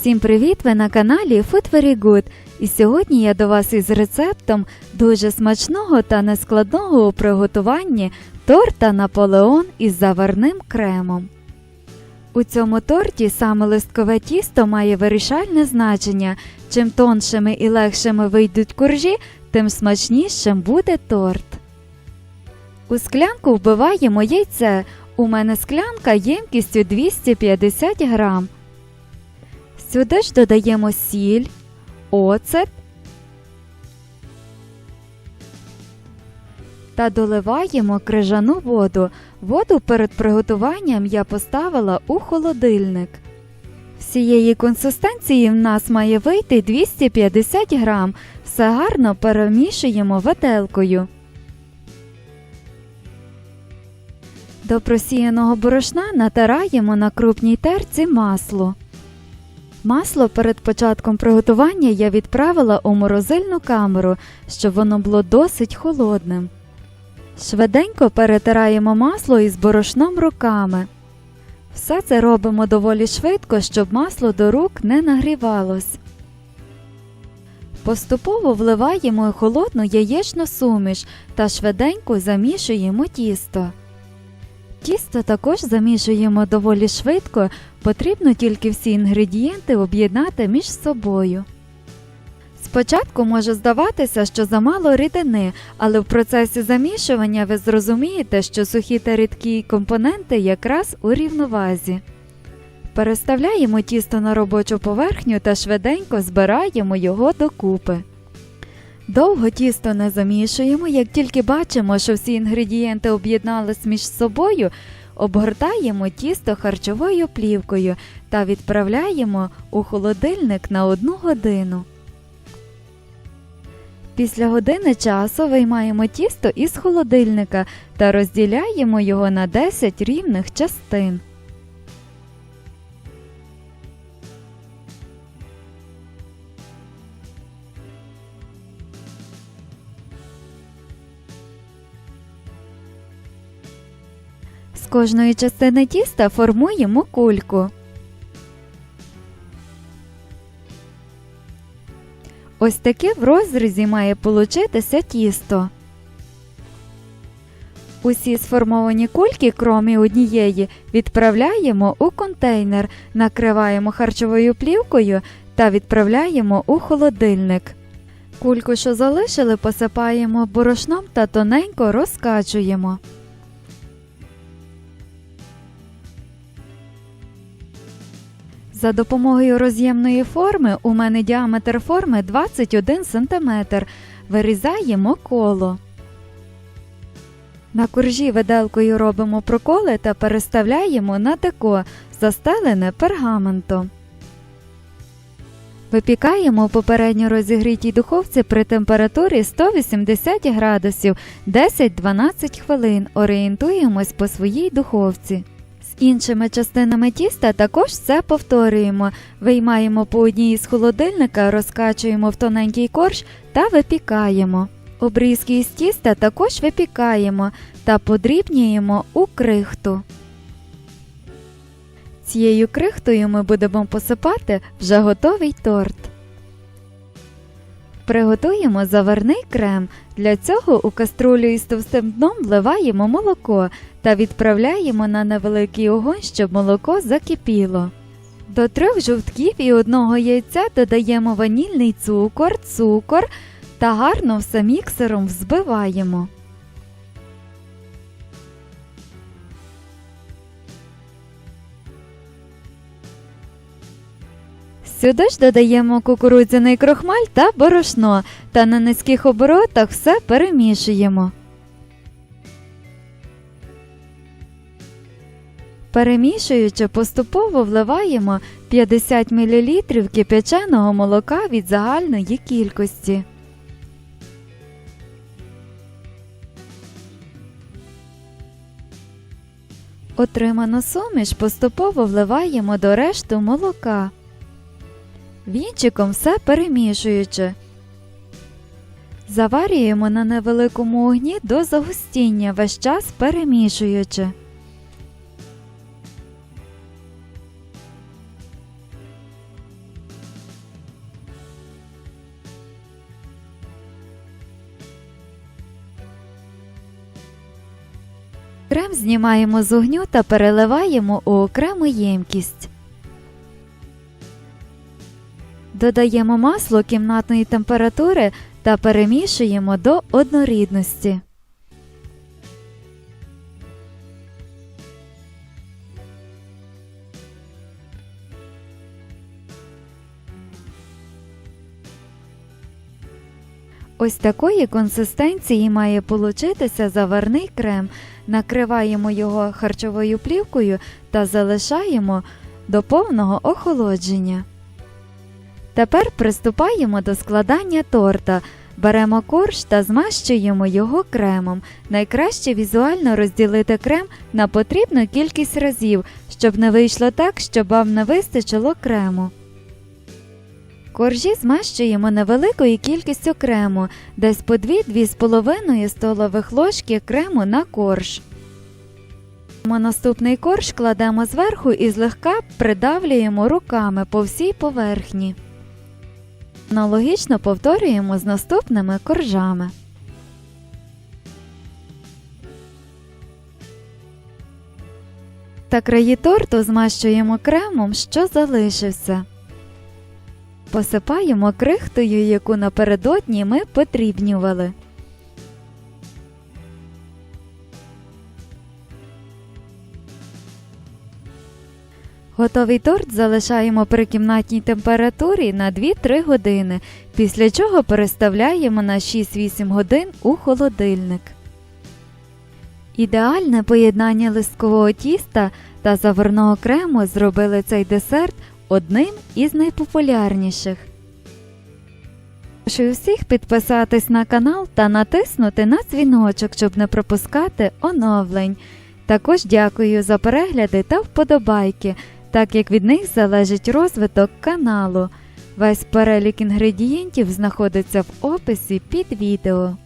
Всім привіт! Ви на каналі Food Very Good. І сьогодні я до вас із рецептом дуже смачного та нескладного у приготуванні торта Наполеон із заварним кремом. У цьому торті саме листкове тісто має вирішальне значення. Чим тоншими і легшими вийдуть коржі, тим смачнішим буде торт. У склянку вбиваємо яйце. У мене склянка ємкістю 250 грам. Сюди ж додаємо сіль, оцет та доливаємо крижану воду. Воду перед приготуванням я поставила у холодильник. Всієї консистенції в нас має вийти 250 грам. Все гарно перемішуємо виделкою. До просіяного борошна натираємо на крупній терці масло. Масло перед початком приготування я відправила у морозильну камеру, щоб воно було досить холодним. Швиденько перетираємо масло із борошном руками. Все це робимо доволі швидко, щоб масло до рук не нагрівалось. Поступово вливаємо холодну яєчну суміш та швиденько замішуємо тісто. Тісто також замішуємо доволі швидко, потрібно тільки всі інгредієнти об'єднати між собою. Спочатку може здаватися, що замало рідини, але в процесі замішування ви зрозумієте, що сухі та рідкі компоненти якраз у рівновазі. Переставляємо тісто на робочу поверхню та швиденько збираємо його докупи. Довго тісто не замішуємо, як тільки бачимо, що всі інгредієнти об'єднались між собою, обгортаємо тісто харчовою плівкою та відправляємо у холодильник на одну годину. Після години часу виймаємо тісто із холодильника та розділяємо його на 10 рівних частин. Кожної частини тіста формуємо кульку. Ось таке в розрізі має получитися тісто. Усі сформовані кульки, крім однієї, відправляємо у контейнер, накриваємо харчовою плівкою та відправляємо у холодильник. Кульку, що залишили, посипаємо борошном та тоненько розкачуємо. За допомогою роз'ємної форми у мене діаметр форми 21 см. Вирізаємо коло. На коржі виделкою робимо проколи та переставляємо на деко, застелене пергаментом. Випікаємо у попередньо розігрітій духовці при температурі 180 градусів 10-12 хвилин. Орієнтуємось по своїй духовці. Іншими частинами тіста також все повторюємо. Виймаємо по одній із холодильника, розкачуємо в тоненький корж та випікаємо. Обрізки із тіста також випікаємо та подрібнюємо у крихту. Цією крихтою ми будемо посипати вже готовий торт. Приготуємо заварний крем. Для цього у каструлю із товстим дном вливаємо молоко та відправляємо на невеликий огонь, щоб молоко закипіло. До трьох жовтків і одного яйця додаємо ванільний цукор, цукор та гарно все міксером взбиваємо. Сюди ж додаємо кукурудзяний крохмаль та борошно та на низьких оборотах все перемішуємо. Перемішуючи, поступово вливаємо 50 мл кип'яченого молока від загальної кількості. Отриману суміш поступово вливаємо до решту молока вінчиком все перемішуючи. Заварюємо на невеликому огні до загустіння, весь час перемішуючи. Крем знімаємо з огню та переливаємо у окрему ємкість. Додаємо масло кімнатної температури та перемішуємо до однорідності. Ось такої консистенції має получитися заварний крем. Накриваємо його харчовою плівкою та залишаємо до повного охолодження. Тепер приступаємо до складання торта. Беремо корж та змащуємо його кремом. Найкраще візуально розділити крем на потрібну кількість разів, щоб не вийшло так, щоб вам не вистачило крему. Коржі змащуємо невеликою кількістю крему, десь по 2-2,5 столових ложки крему на корж. Наступний корж кладемо зверху і злегка придавлюємо руками по всій поверхні. Аналогічно повторюємо з наступними коржами. Та краї торту змащуємо кремом, що залишився. Посипаємо крихтою, яку напередодні ми потрібнювали. Готовий торт залишаємо при кімнатній температурі на 2-3 години, після чого переставляємо на 6-8 годин у холодильник. Ідеальне поєднання листкового тіста та заварного крему зробили цей десерт одним із найпопулярніших. Прошу всіх підписатись на канал та натиснути на дзвіночок, щоб не пропускати оновлень. Також дякую за перегляди та вподобайки, так як від них залежить розвиток каналу. Весь перелік інгредієнтів знаходиться в описі під відео.